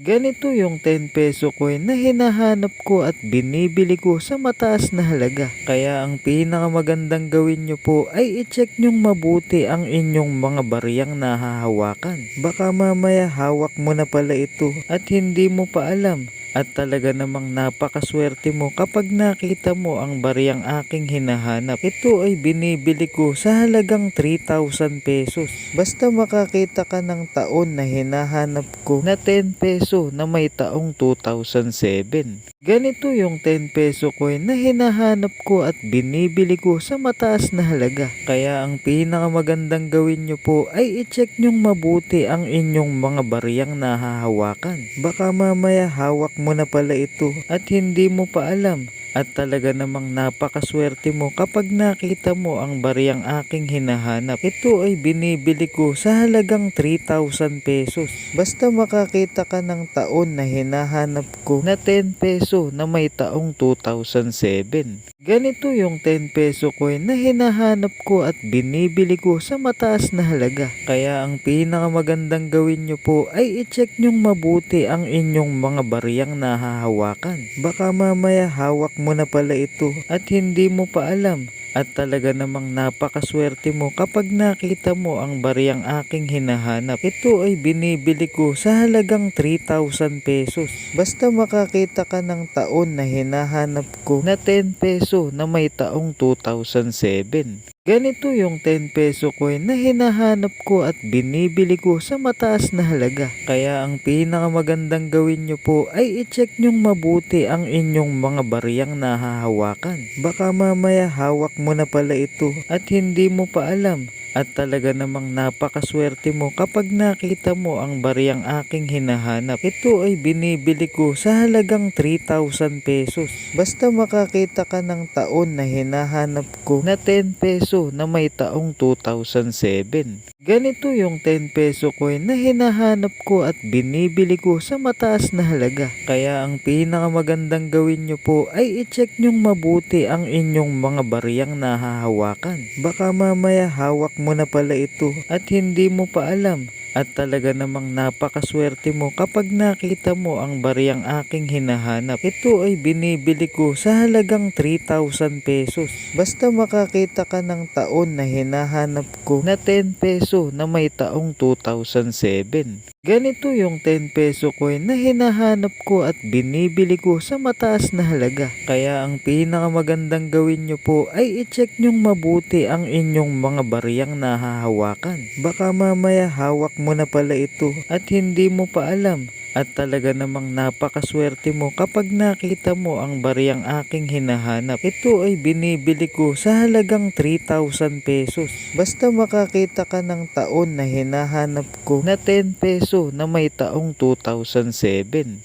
Ganito yung 10 peso coin na hinahanap ko at binibili ko sa mataas na halaga. Kaya ang pinakamagandang gawin nyo po ay i-check nyong mabuti ang inyong mga bariyang nahahawakan. Baka mamaya hawak mo na pala ito at hindi mo pa alam. At talaga namang napakaswerte mo kapag nakita mo ang bariyang aking hinahanap. Ito ay binibili ko sa halagang 3,000 pesos. Basta makakita ka ng taon na hinahanap ko na 10 peso na may taong 2007. Ganito yung 10 peso coin na hinahanap ko at binibili ko sa mataas na halaga. Kaya ang pinakamagandang gawin nyo po ay i-check nyong mabuti ang inyong mga bariyang nahahawakan. Baka mamaya hawak mo na pala ito at hindi mo pa alam. At talaga namang napakaswerte mo kapag nakita mo ang bariyang aking hinahanap. Ito ay binibili ko sa halagang 3,000 pesos. Basta makakita ka ng taon na hinahanap ko na 10 peso na may taong 2007. Ganito yung 10 peso coin na hinahanap ko at binibili ko sa mataas na halaga. Kaya ang pinakamagandang gawin nyo po ay i-check nyong mabuti ang inyong mga bariyang nahahawakan. Baka mamaya hawak mo na pala ito at hindi mo pa alam. At talaga namang napakaswerte mo kapag nakita mo ang bariyang aking hinahanap. Ito ay binibili ko sa halagang 3,000 pesos. Basta makakita ka ng taon na hinahanap ko na 10 peso na may taong 2007. Ganito yung 10 peso coin na hinahanap ko at binibili ko sa mataas na halaga. Kaya ang pinakamagandang gawin nyo po ay i-check nyong mabuti ang inyong mga bariyang nahahawakan. Baka mamaya hawak mo na pala ito at hindi mo pa alam. At talaga namang napakaswerte mo kapag nakita mo ang bariyang aking hinahanap. Ito ay binibili ko sa halagang 3,000 pesos. Basta makakita ka ng taon na hinahanap ko na 10 peso na may taong 2007. Ganito yung 10 peso coin na hinahanap ko at binibili ko sa mataas na halaga. Kaya ang pinakamagandang gawin nyo po ay i-check nyong mabuti ang inyong mga bariyang nahahawakan. Baka mamaya hawak mo na pala ito at hindi mo pa alam. At talaga namang napakaswerte mo kapag nakita mo ang bariyang aking hinahanap. Ito ay binibili ko sa halagang 3,000 pesos. Basta makakita ka ng taon na hinahanap ko na 10 peso na may taong 2007. Ganito yung 10 peso coin na hinahanap ko at binibili ko sa mataas na halaga. Kaya ang pinakamagandang gawin nyo po ay i-check nyong mabuti ang inyong mga bariyang nahahawakan. Baka mamaya hawak mo na pala ito at hindi mo pa alam. At talaga namang napakaswerte mo kapag nakita mo ang bariyang aking hinahanap. Ito ay binibili ko sa halagang 3,000 pesos. Basta makakita ka ng taon na hinahanap ko na 10 peso na may taong 2007.